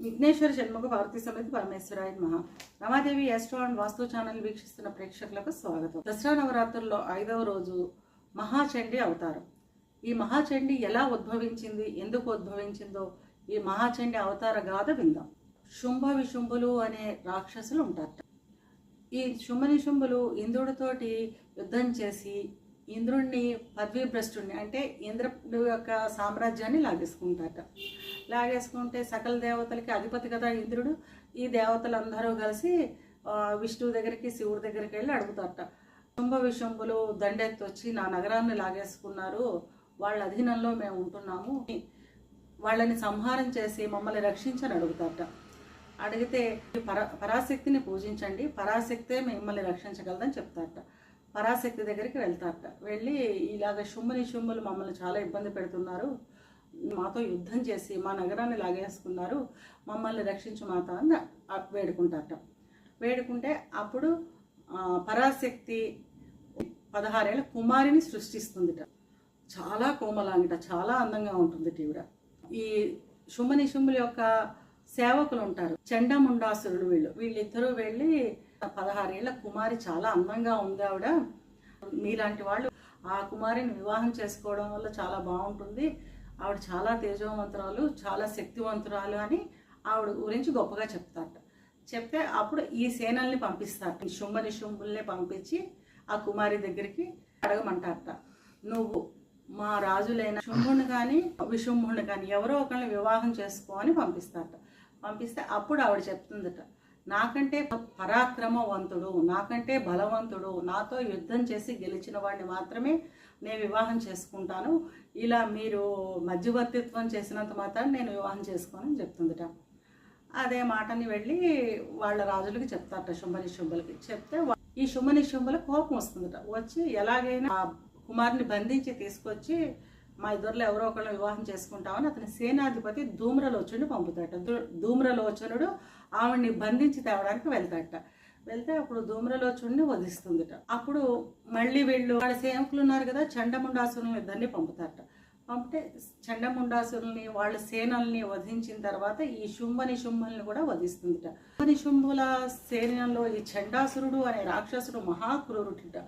విఘ్నేశ్వర జన్మకు భారతీ సమేత పరమేశ్వరాయ మహా Ramadevi astro and Vastu channel వీక్షిస్తున్న ప్రేక్షకులకు స్వాగతం. దసరా నవరాత్రుల్లో ఐదవ రోజు మహాచండి అవతారం. ఈ మహాచండి ఎలా ఉద్భవించింది ఎందుకు ఉద్భవించిందో ఈ మహాచండి అవతార గాథ విందాం. శుంభ విశుంభులు అనే రాక్షసులు ఉంటారట. ఈ శుంభనిశుంభులు ఇంద్రుడితోటి యుద్ధం చేసి ఇంద్రుణ్ణి పదవీభ్రష్టుణ్ణి అంటే ఇంద్రుడు యొక్క సామ్రాజ్యాన్ని లాగేసుకుంటారట. లాగేసుకుంటే సకల దేవతలకి అధిపతి కదా ఇంద్రుడు. ఈ దేవతలందరూ కలిసి విష్ణు విష్ణువు దగ్గరికి శివుడి దగ్గరికి వెళ్ళి అడుగుతారట. శుంభ విశుంభులు దండెత్తి వచ్చి నా నగరాన్ని లాగేసుకున్నారు. వాళ్ళ అధీనంలో మేము ఉంటున్నాము. వాళ్ళని సంహారం చేసి మమ్మల్ని రక్షించని అడుగుతారట. అడిగితే పర పరాశక్తిని పూజించండి పరాశక్తే మిమ్మల్ని రక్షించగలదని చెప్తారట. పరాశక్తి దగ్గరికి వెళ్తారట. వెళ్ళి ఇలాగ శుంభని శుంభులు మమ్మల్ని చాలా ఇబ్బంది పెడుతున్నారు. మాతో యుద్ధం చేసి మా నగరాన్ని లాగేసుకున్నారు. మమ్మల్ని రక్షించు మాత అని వేడుకుంటారట. వేడుకుంటే అప్పుడు పరాశక్తి పదహారేళ్ళ కుమారిని సృష్టిస్తుందిట. చాలా కోమలాంగిట చాలా అందంగా ఉంటుంది ఈవిడ ఈ శుంభని శుంభుల యొక్క సేవకులు ఉంటారు చండముండాసురుడు వీళ్ళు. వీళ్ళిద్దరూ వెళ్ళి పదహారేళ్ళ కుమారి చాలా అందంగా ఉంది ఆవిడ. మీలాంటి వాళ్ళు ఆ కుమారిని వివాహం చేసుకోవడం వల్ల చాలా బాగుంటుంది. ఆవిడ చాలా తేజవంతురాలు చాలా శక్తివంతురాలు అని ఆవిడ గురించి గొప్పగా చెప్తారట. చెప్తే అప్పుడు ఈ సేనల్ని పంపిస్తారట. ఈ శుంభని శుంభుల్ని పంపించి ఆ కుమారి దగ్గరికి అడగమంటారట. నువ్వు మా రాజులైన శుంభుని కానీ విశుంభుని కానీ ఎవరో ఒకరిని వివాహం చేసుకో అని పంపిస్తారట. పంపిస్తే అప్పుడు ఆవిడ చెప్తుందట నాకంటే పరాక్రమవంతుడు నాకంటే బలవంతుడు నాతో యుద్ధం చేసి గెలిచిన వాడిని మాత్రమే నేను వివాహం చేసుకుంటాను. ఇలా మీరు మధ్యవర్తిత్వం చేసినంత మాత్రం నేను వివాహం చేసుకోనని చెప్తుందట. అదే మాటని వెళ్ళి వాళ్ళ రాజులకి చెప్తారట శుంభని శుంభలకి. చెప్తే ఈ శుంభని శుంభల కోపం వస్తుందట. వచ్చి ఎలాగైనా ఆ కుమారుని బంధించి తీసుకొచ్చి మా ఇద్దరులో ఎవరో ఒకళ్ళు వివాహం చేసుకుంటామని అతని సేనాధిపతి ధూమ్రలోచనుడు పంపుతాట ధూమ్రలోచనుడు ఆవిడ్ని బంధించి తేవడానికి వెళ్తాట వెళ్తే అప్పుడు ధూమ్రలోచనుడిని వధిస్తుందిట. అప్పుడు మళ్ళీ వీళ్ళు వాళ్ళ సేవకులు ఉన్నారు కదా చండముండాసురులను ఇద్దరిని పంపుతారట. పంపితే చండముండాసురుల్ని వాళ్ళ సేనల్ని వధించిన తర్వాత ఈ శుంభని శుంభల్ని కూడా వధిస్తుందిట. శుంభని శుంభుల సేనలో ఈ చండాసురుడు అనే రాక్షసుడు మహాక్రూరుడిట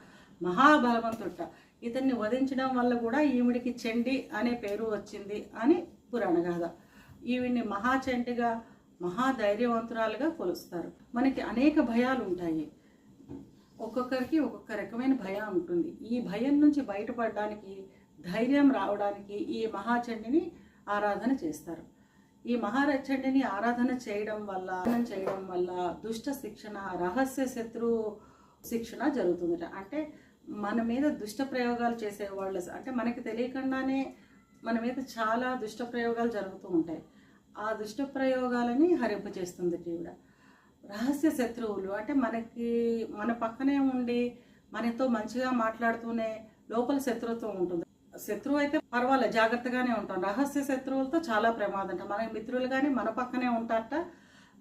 మహాబలవంతుట ఇతన్ని వధించడం వల్ల కూడా ఈవిడికి చండి అనే పేరు వచ్చింది అని పురాణ గాథ. ఈవిడ్ని మహాచండిగా మహాధైర్యవంతురాలుగా కొలుస్తారు. మనకి అనేక భయాలు ఉంటాయి. ఒక్కొక్కరికి ఒక్కొక్క రకమైన భయం ఉంటుంది. ఈ భయం నుంచి బయటపడడానికి ధైర్యం రావడానికి ఈ మహాచండిని ఆరాధన చేస్తారు. ఈ మహారచండిని ఆరాధన చేయడం వల్ల చేయడం వల్ల దుష్ట శిక్షణ రహస్య శత్రు శిక్షణ జరుగుతుందట. అంటే మన మీద దుష్ట ప్రయోగాలు చేసే వాళ్ళు అంటే మనకి తెలియకుండానే మన మీద చాలా దుష్ట ప్రయోగాలు జరుగుతూ ఉంటాయి. ఆ దుష్ట ప్రయోగాలని హరింపజేస్తుంది ఈవిడ రహస్య శత్రువులు అంటే మనకి మన పక్కనే ఉండి మనతో మంచిగా మాట్లాడుతూనే లోపల శత్రుత్వం ఉంటుంది. శత్రువు అయితే పర్వాలేదు జాగ్రత్తగానే ఉంటాం. రహస్య శత్రువులతో చాలా ప్రమాదం అంట. మన మిత్రులు కానీ మన పక్కనే ఉంటారట.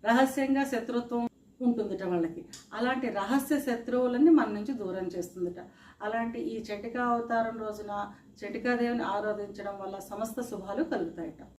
రహస్యంగా శత్రుత్వం ఉంటుందిట వాళ్ళకి. అలాంటి రహస్య శత్రువులని మన నుంచి దూరం చేస్తుందిట. అలాంటి ఈ చటికా అవతారం రోజున చటికాదేవిని ఆరాధించడం వల్ల సమస్త శుభాలు కలుగుతాయట.